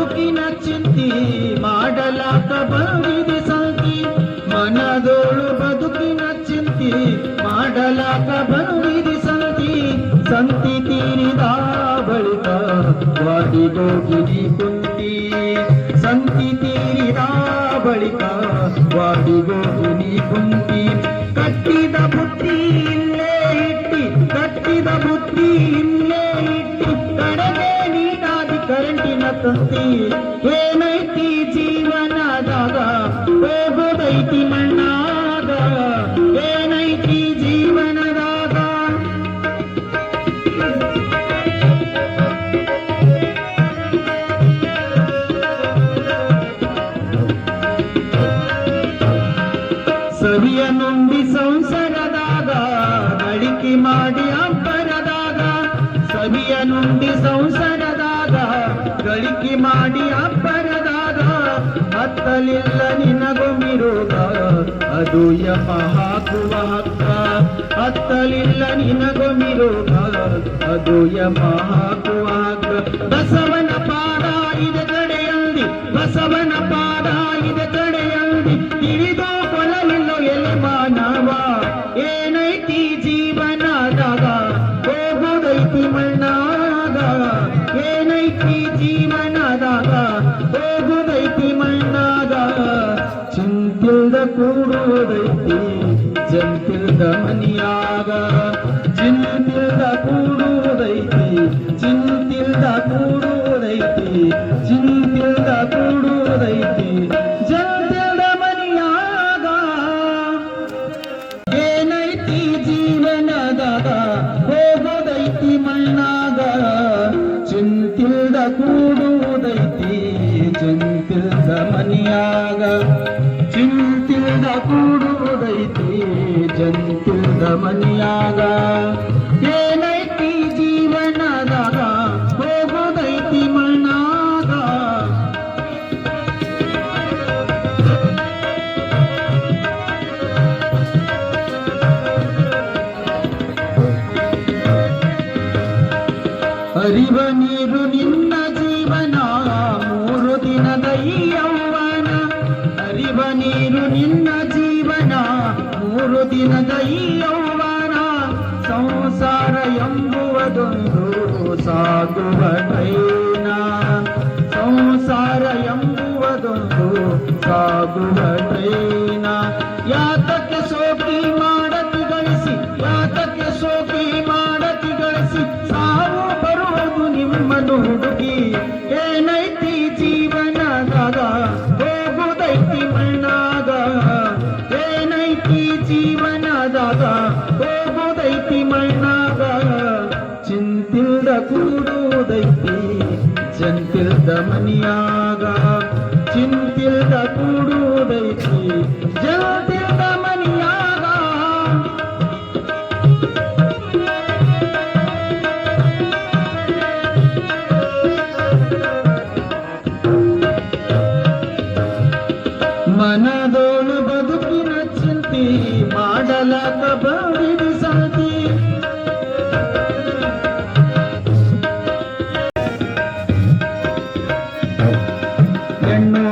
ಬದುಕಿನ ಚಿಂತಿ ಮಾಡಲಾಕ ಬಂದಿದೆ ಸಂತಿ ಮನದೋಳು ಬದುಕಿನ ಚಿಂತಿ ಮಾಡಲಾಕ ಬಂದಿದೆ ಸಂತಿ ಸಂತಿ ತೀರಿದ ಬಳಿಕ ವಾಡಿಗೋಗಿನಿ ಕುಂತಿ ಸಂತಿ ತೀರಿದ ಬಳಿಕ ವಾಡಿಗೋಗಿನಿ ಕುಂತಿ ಸವಿಯ ನುಂಬಿ ಸಂಸಾರದಾಗ ಗಳಿಕೆ ಮಾಡಿ ಅಪ್ಪರದಾಗ ಸವಿಯ ನುಂಬಿ ಸಂಸಾರದಾಗ ಗಳಿಕೆ ಮಾಡಿ ಅಪ್ಪರದಾಗ ಹತ್ತಲಿಲ್ಲ ನಿನಗೊಮ್ಮಿರೋಗ ಅದು ಯಪ ಹಾಕುವ ಹಕ್ಕ ಹತ್ತಲಿಲ್ಲ ನಿನಗೊಮ್ಮಿರೋಗ ಅದು ಯಪ ಹಾಕುವ ಹಕ್ಕ ಬಸವನ ಪಾದ ಇದೆ ಕಡೆಯಲ್ಲಿ, ಬಸವನ ಪಾದ ಜೀವನದಾಗ ಮನಿಯಾಗ. ಏನೈತಿ ಜೀವನದಾಗ ಹೋಗೋದೈತಿ ಮಣ್ಣಾಗ. ಹರಿವ ನೀರು ನಿನ್ನ ಜೀವನ, ಮೂರು ದಿನದ ಈ ಯೌವನ. ಹರಿವ ನೀರು ನಿನ್ನ ಜೀವನ, ಮೂರು ದಿನದ साधु है ಮನದೋಳು ಬದುಕಿನ ಚಿಂತಿ ಮಾಡಲಕ ಬಡಿದು ಸಂತಿ ಹೆಣ್ಣು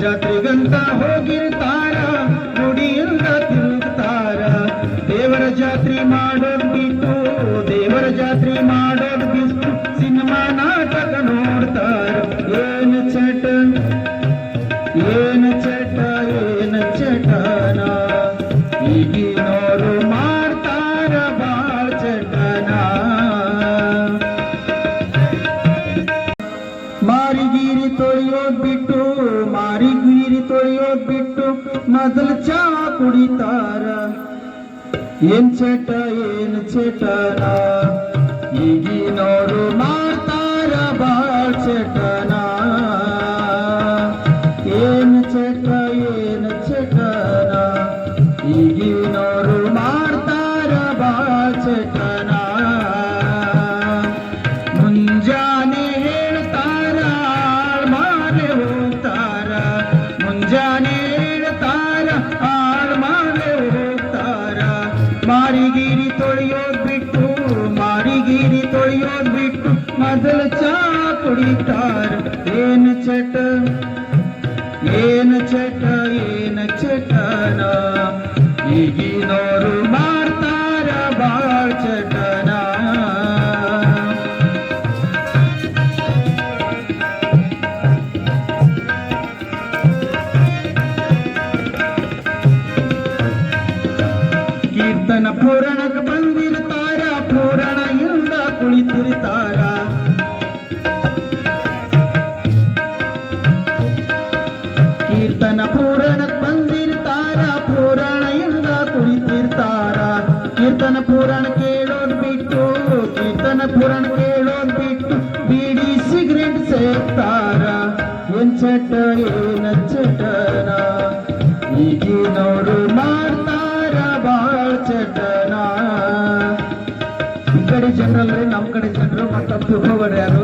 ಜಾತ್ರೆಗಂತ ಹೋಗಿರ್ತಾರ, ನುಡಿಯಿಂದ ತಿರುಗ್ತಾರ. ದೇವರ ಜಾತ್ರೆ ಮಾಡೋದ್ ಬಿಟ್ಟು ದೇವರ ಜಾತ್ರೆ ಮಾಡೋದ್ ಬಿಟ್ಟು ಸಿನಿಮಾ ನಾಟಕ ನೋಡ್ತಾರ. ಏನ್ ಚಟ ಏನ್ ಚಟ, ಏನು ಚಟನ? ಈಗಿನವರು ಮಾಡ್ತಾರ ಬಾಳ ಚಟನ. ಮಾರಿಗಿರಿ ತೊಳೆಯೋದ್ ಬಿಟ್ಟು ಮೊದಲು ಚಾ ಕುಡಿತಾರ ಏನ್ ಚಟ ಏನ್ ಚಟನ ಈಗಿನವರು ಮಾಡ್ತಾರ ಬಾಳ್ ಚಟನ मजल चापडी तार येन चट येन चट येन चटना. इगी नोरु मारतार बाळ चटना. कीर्तन फोरणक मंदिर तारा फोरण ಈಗಿನವರು ಮಾಡ್ತಾರ ಬಾಳ್ ಚಟನ ಈ ಕಡೆ ಜನರಲ್ರಿ ನಮ್ಮ ಕಡೆ ಜನರು ಮತ್ತ ತಿಳ್ಕೊಬೇಡ್ರಿ ಯಾರು?